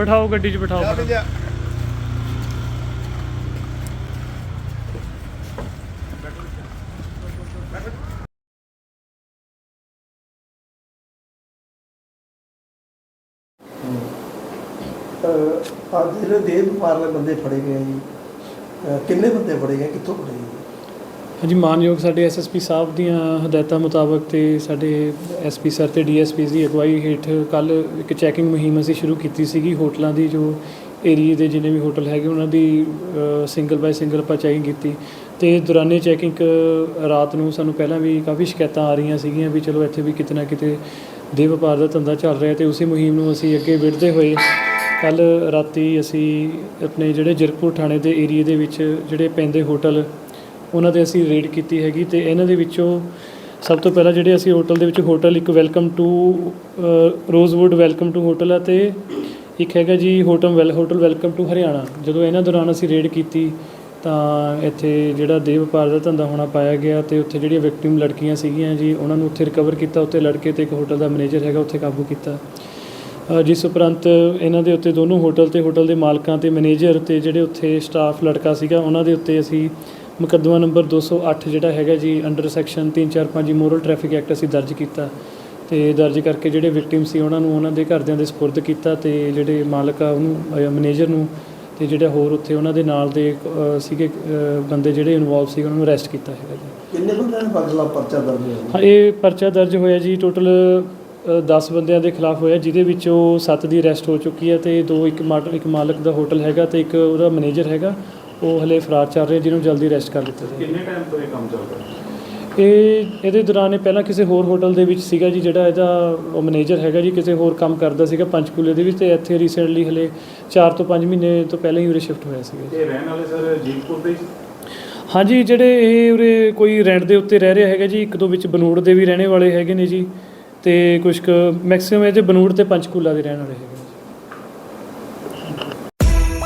ਬਿਠਾਓ ਗੱਡੀ 'ਚ ਬਿਠਾਓ ਜਾ ਜਾ ਅੱਜ ਜਿਹੜੇ ਦੇਹ ਵਪਾਰ ਵਾਲੇ ਬੰਦੇ ਫੜੇ ਗਏ ਆ ਜੀ ਅਹ ਕਿੰਨੇ ਬੰਦੇ ਫੜੇ ਗਏ ਕਿੱਥੋਂ ਫੜੇ ਗਏ? ਹਾਂਜੀ, ਮਾਨਯੋਗ ਸਾਡੇ ਐਸਐਸਪੀ ਸਾਹਿਬ ਦੀਆਂ ਹਦਾਇਤਾਂ ਮੁਤਾਬਕ ਤੇ ਸਾਡੇ ਐਸਪੀ ਸਰ ਤੇ ਡੀਐਸਪੀ ਦੀ ਅਗਵਾਈ ਹੇਠ ਕੱਲ ਇੱਕ ਚੈਕਿੰਗ ਮੁਹਿੰਮ ਅਸੀਂ ਸ਼ੁਰੂ ਕੀਤੀ ਸੀਗੀ ਹੋਟਲਾਂ ਦੀ, ਜੋ ਏਰੀਏ ਦੇ ਜਿੰਨੇ ਵੀ ਹੋਟਲ ਹੈਗੇ ਉਹਨਾਂ ਦੀ ਸਿੰਗਲ ਬਾਈ ਸਿੰਗਲ ਆਪਾਂ ਚੈਕਿੰਗ ਕੀਤੀ ਤੇ ਦੌਰਾਨੇ ਚੈਕਿੰਗ ਰਾਤ ਨੂੰ ਸਾਨੂੰ ਪਹਿਲਾਂ ਵੀ ਕਾਫੀ ਸ਼ਿਕਾਇਤਾਂ ਆ ਰਹੀਆਂ ਸੀਗੀਆਂ ਵੀ ਚਲੋ ਇੱਥੇ ਵੀ ਕਿਤੇ ਨਾ ਕਿਤੇ ਦੇ ਵਪਾਰ ਦਾ ਧੰਦਾ ਚੱਲ ਰਿਹਾ ਤੇ ਉਸੇ ਮੁਹਿੰਮ ਨੂੰ ਅਸੀਂ ਅੱਗੇ ਵਧਦੇ ਹੋਏ ਕੱਲ ਰਾਤੀ ਅਸੀਂ ਆਪਣੇ ਜਿਹੜੇ ਜਰਕਪੁਰ ਥਾਣੇ ਦੇ ਏਰੀਏ ਦੇ ਵਿੱਚ ਜਿਹੜੇ ਪੈਂਦੇ ਹੋਟਲ ਉਹਨਾਂ ਤੇ ਅਸੀਂ ਰੇਡ ਕੀਤੀ ਹੈਗੀ ਤੇ ਇਹਨਾਂ ਦੇ ਵਿੱਚੋਂ ਸਭ ਤੋਂ ਪਹਿਲਾਂ ਜਿਹੜੇ ਅਸੀਂ ਹੋਟਲ ਦੇ ਵਿੱਚ ਹੋਟਲ ਇੱਕ welcome to Rosewood welcome to hotel ਆ ਤੇ ਇੱਕ ਹੈਗਾ ਜੀ hotel well hotel welcome to Haryana. ਜਦੋਂ ਇਹਨਾਂ ਦੌਰਾਨ ਅਸੀਂ ਰੇਡ ਕੀਤੀ ਤਾਂ ਇੱਥੇ ਜਿਹੜਾ ਦੇਹ ਵਪਾਰ ਦਾ ਧੰਦਾ ਹੋਣਾ ਪਾਇਆ ਗਿਆ ਤੇ ਉੱਥੇ ਜਿਹੜੀਆਂ ਵਿਕਟਿਮ ਲੜਕੀਆਂ ਸੀਗੀਆਂ ਜੀ, ਉਹਨਾਂ ਨੂੰ ਉੱਥੇ ਰਿਕਵਰ ਕੀਤਾ, ਉੱਥੇ ਲੜਕੇ ਤੇ ਇੱਕ ਹੋਟਲ ਦਾ ਮੈਨੇਜਰ ਹੈਗਾ, ਉੱਥੇ ਕਾਬੂ ਕੀਤਾ। ਜਿਸ ਉਪਰੰਤ ਇਹਨਾਂ ਦੇ ਉੱਤੇ ਦੋਨੋਂ ਹੋਟਲ ਤੇ ਹੋਟਲ ਦੇ ਮਾਲਕਾਂ ਤੇ ਮੈਨੇਜਰ ਤੇ ਜਿਹੜੇ ਉੱਥੇ ਸਟਾਫ ਲੜਕਾ ਸੀਗਾ, ਉਹਨਾਂ ਦੇ ਉੱਤੇ ਅਸੀਂ ਮੁਕੱਦਮਾ ਨੰਬਰ 208 ਜਿਹੜਾ ਹੈਗਾ ਜੀ under section 345 moral traffic act ਅਸੀਂ ਦਰਜ ਕੀਤਾ। ਤੇ ਦਰਜ ਕਰਕੇ ਜਿਹੜੇ ਵਿਕਟਿਮ ਸੀ ਉਹਨਾਂ ਨੂੰ ਉਹਨਾਂ ਦੇ ਘਰਦਿਆਂ ਦੇ ਸਪੁਰਦ ਕੀਤਾ ਤੇ ਜਿਹੜੇ ਮਾਲਕ ਆ ਉਹਨੂੰ ਮੈਨੇਜਰ ਨੂੰ ਤੇ ਜਿਹੜੇ ਹੋਰ ਉੱਥੇ ਉਹਨਾਂ ਦੇ ਨਾਲ ਦੇ ਸੀਗੇ ਬੰਦੇ ਜਿਹੜੇ ਇਨਵੋਲਵ ਸੀ ਉਹਨਾਂ ਨੂੰ ਅਰੈਸਟ ਕੀਤਾ ਹੈਗਾ ਜੀ। ਕਿੰਨੇ ਬੰਦਿਆਂ ਨੇ ਬਦਲਾ ਪਰਚਾ ਦਰਜ ਹੋਇਆ ਹਾਂ ਇਹ ਪਰਚਾ ਦਰਜ ਹੋਇਆ ਜੀ ਟੋਟਲ 10 ਬੰਦਿਆਂ ਦੇ ਖਿਲਾਫ ਹੋਇਆ ਜਿਹਦੇ ਵਿੱਚੋਂ 7 ਦੀ ਅਰੈਸਟ ਹੋ ਚੁੱਕੀ ਹੈ ਤੇ ਦੋ ਇੱਕ ਮਾਟ- ਇੱਕ ਮਾਲਕ ਦਾ ਹੋਟਲ ਹੈਗਾ ਤੇ ਇੱਕ ਉਹਦਾ ਮੈਨੇਜਰ ਹੈਗਾ। ਉਹ ਹਲੇ ਫਰਾਰ ਚੱਲ ਰਿਹਾ ਜਿਹਨੂੰ ਜਲਦੀ ਅਰੈਸਟ ਕਰ ਲਿੱਤਾ ਜਾਵੇ। ਕਿੰਨੇ ਟਾਈਮ ਤੋਂ ਇਹ ਕੰਮ ਚੱਲ ਰਿਹਾ? ਇਹ ਇਹਦੇ ਦੌਰਾਨ ਇਹ ਪਹਿਲਾਂ ਕਿਸੇ ਹੋਰ ਹੋਟਲ ਦੇ ਵਿੱਚ ਸੀਗਾ ਜੀ ਜਿਹੜਾ ਇਹਦਾ ਉਹ ਮੈਨੇਜਰ ਹੈਗਾ ਜੀ ਕਿਸੇ ਹੋਰ ਕੰਮ ਕਰਦਾ ਸੀਗਾ ਪੰਚਕੂਲੇ ਦੇ ਵਿੱਚ ਤੇ ਇੱਥੇ ਰੀਸੈਂਟਲੀ ਹਲੇ 4 ਤੋਂ 5 ਮਹੀਨੇ ਤੋਂ ਪਹਿਲਾਂ ਹੀ ਉਰੇ ਸ਼ਿਫਟ ਹੋਇਆ ਸੀਗਾ ਇਹ ਰਹਿਣ ਵਾਲੇ ਸਰ ਜੀਤਪੁਰ ਦੇ? ਹਾਂਜੀ ਜਿਹੜੇ ਇਹ ਉਰੇ ਕੋਈ ਰੈਂਟ ਦੇ ਉੱਤੇ ਰਹਿ ਰਿਹਾ ਹੈਗਾ ਜੀ ਇੱਕ ਦੋ ਵਿੱਚ ਬਨੂੜ ਦੇ ਵੀ ਰਹਿਣੇ ਵਾਲੇ ਹੈਗੇ ਨੇ ਜੀ ਤੇ ਕੁਝ ਕੁ ਮੈਕਸਿਮਮ ਇਹਦੇ ਬਨੂੜ ਤੇ ਪੰਚਕੂਲਾ ਦੇ ਰਹਿਣ ਵਾਲੇ ਹੈਗੇ